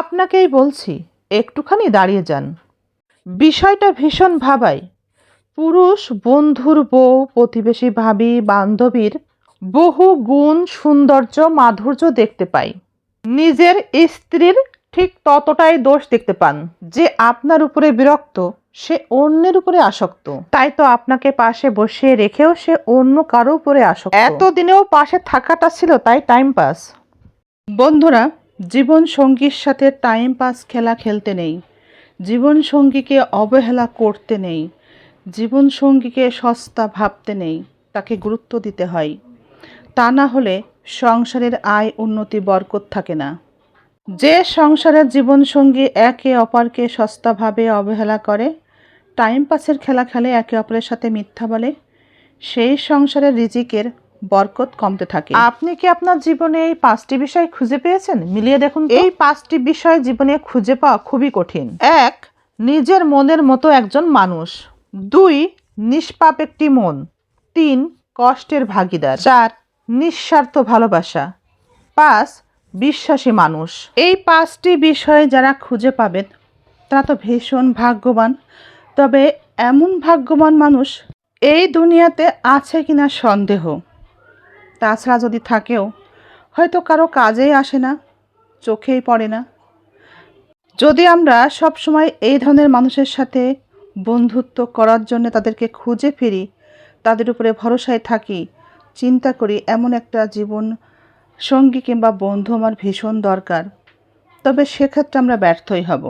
আপনাকেই বলছি, একটুখানি দাঁড়িয়ে যান। বিষয়টা ভীষণ ভাবায়। পুরুষ, বন্ধুর বউ, প্রতিবেশী ভাবি, বান্ধবীর বহু গুণ সৌন্দর্য, মাধুর্য দেখতে পাই। নিজের স্ত্রীর ঠিক ততটাই দোষ দেখতে পান যে আপনার উপরে বিরক্ত, সে অন্যের উপরে আসক্ত। তাই তো আপনাকে পাশে বসিয়ে রেখেও সে অন্য কারও উপরে আসক্ত। এতদিনেও পাশে থাকাটা ছিল তাই টাইম পাস বন্ধুরা জীবন সঙ্গীর সাথে টাইম পাস খেলা খেলতে নেই। জীবন সঙ্গীকে অবহেলা করতে নেই। জীবন সঙ্গীকে সস্তা ভাবতে নেই। তাকে গুরুত্ব দিতে হয়। তা না হলে সংসারের আয় উন্নতি বরকত থাকে না। যে সংসারের জীবনসঙ্গী একে অপরকে সস্তাভাবে অবহেলা করে টাইম পাসের খেলা খেলে একে অপরের সাথে মিথ্যা বলে, সেই সংসারের রিজিকের বরকত কমতে থাকে। আপনি কি আপনার জীবনে এই পাঁচটি বিষয় খুঁজে পেয়েছেন? মিলিয়ে দেখুন এই পাঁচটি বিষয় জীবনে খুঁজে পাওয়া খুবই কঠিন। এক নিজের মনের মতো একজন মানুষ। দুই নিষ্পাপ একটি মন। তিন কষ্টের ভাগিদার। চার নিঃস্বার্থ ভালোবাসা। পাঁচ বিশ্বাসী মানুষ। এই পাঁচটি বিষয় যারা খুঁজে পাবেন তারা তো ভীষণ ভাগ্যবান। তবে এমন ভাগ্যবান মানুষ এই দুনিয়াতে আছে কিনা সন্দেহ। তাছাড়া যদি থাকেও, হয়তো কারও কাজেই আসে না, চোখেই পড়ে না। যদি আমরা সব সময় এই ধরনের মানুষের সাথে বন্ধুত্ব করার জন্য তাদেরকে খুঁজে ফিরি, তাদের উপরে ভরসায় থাকি, চিন্তা করি, এমন একটা জীবন সঙ্গী কিংবা বন্ধু আমার ভীষণ দরকার। তবে সেক্ষেত্রে আমরা ব্যর্থই হব।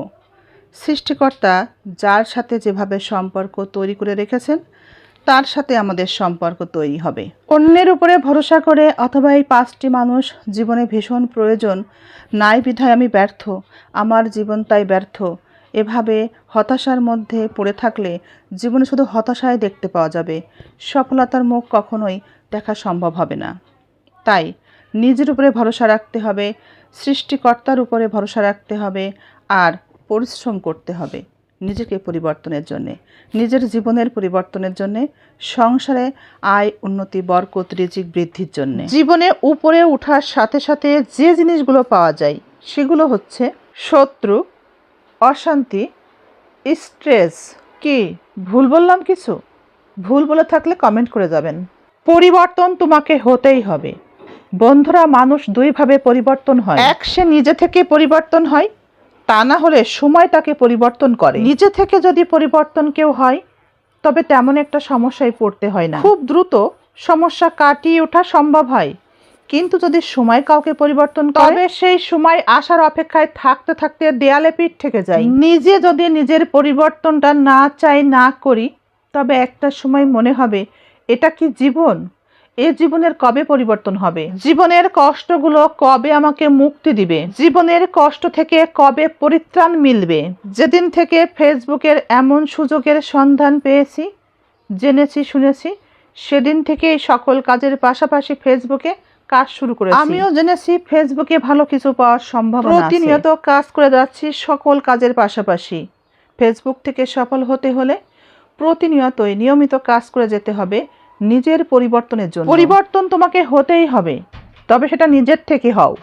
সৃষ্টিকর্তা যার সাথে যেভাবে সম্পর্ক তৈরি করে রেখেছেন তার সাথে আমাদের সম্পর্ক তৈরি হবে। অন্যের উপরে ভরসা করে অথবা এই পাঁচটি মানুষ জীবনে ভীষণ প্রয়োজন, নাই বিধায় আমি ব্যর্থ, আমার জীবন তাই ব্যর্থ। এভাবে হতাশার মধ্যে পড়ে থাকলে জীবনে শুধু হতাশায় দেখতে পাওয়া যাবে। সফলতার মুখ কখনোই দেখা সম্ভব হবে না। তাই নিজের উপরে ভরসা রাখতে হবে, সৃষ্টিকর্তার উপরে ভরসা রাখতে হবে, আর পরিশ্রম করতে হবে। নিজেকে পরিবর্তনের জন্যে, নিজের জীবনের পরিবর্তনের জন্যে, সংসারে আয়, উন্নতি, বরকত, রিজিক বৃদ্ধির জন্য। জীবনে উপরে ওঠার সাথে সাথে যে জিনিসগুলো পাওয়া যায়, সেগুলো হচ্ছে শত্রু, অশান্তি, স্ট্রেস। কি, ভুল বললাম কিছু? ভুল বলে থাকলে কমেন্ট করে যাবেন। পরিবর্তন তোমাকে হতেই হবে। বন্ধুরা, মানুষ দুইভাবে পরিবর্তন হয়। এক, সে নিজে থেকে পরিবর্তন হয় তা না হলে সময় তাকে পরিবর্তন করে। নিজে থেকে যদি পরিবর্তন কেউ হয় তবে তেমন একটা সমস্যায় পড়তে হয় না। খুব দ্রুত সমস্যা কাটিয়ে ওঠা সম্ভব হয়। কিন্তু যদি সময় কাউকে পরিবর্তন করে তবে সেই সময় আসার অপেক্ষায় থাকতে থাকতে দেয়ালে পিঠ থেকে যায়। নিজে যদি নিজের পরিবর্তনটা না চাই না করি তবে একটা সময় মনে হবে এটা কি জীবন? এ জীবনের কবে পরিবর্তন হবে? জীবনের কষ্টগুলো কবে আমাকে মুক্তি দিবে? জীবনের কষ্ট থেকে কবে পরিত্রাণ মিলবে? যেদিন থেকে ফেসবুকের এমন সুযোগের সন্ধান পেয়েছি জেনেছি শুনেছি সেদিন থেকে সকল কাজের পাশাপাশি ফেসবুকে কাজ শুরু করেছি। আমিও জেনেছি ফেসবুকে ভালো কিছু পাওয়ার সম্ভাবনা প্রতিনিয়ত কাজ করে যাচ্ছি সকল কাজের পাশাপাশি। ফেসবুক থেকে সফল হতে হলে প্রতিনিয়তই নিয়মিত কাজ করে যেতে হবে। নিজের পরিবর্তনের জন্য। পরিবর্তন তোমাকে হতেই হবে তবে সেটা নিজের থেকে হও।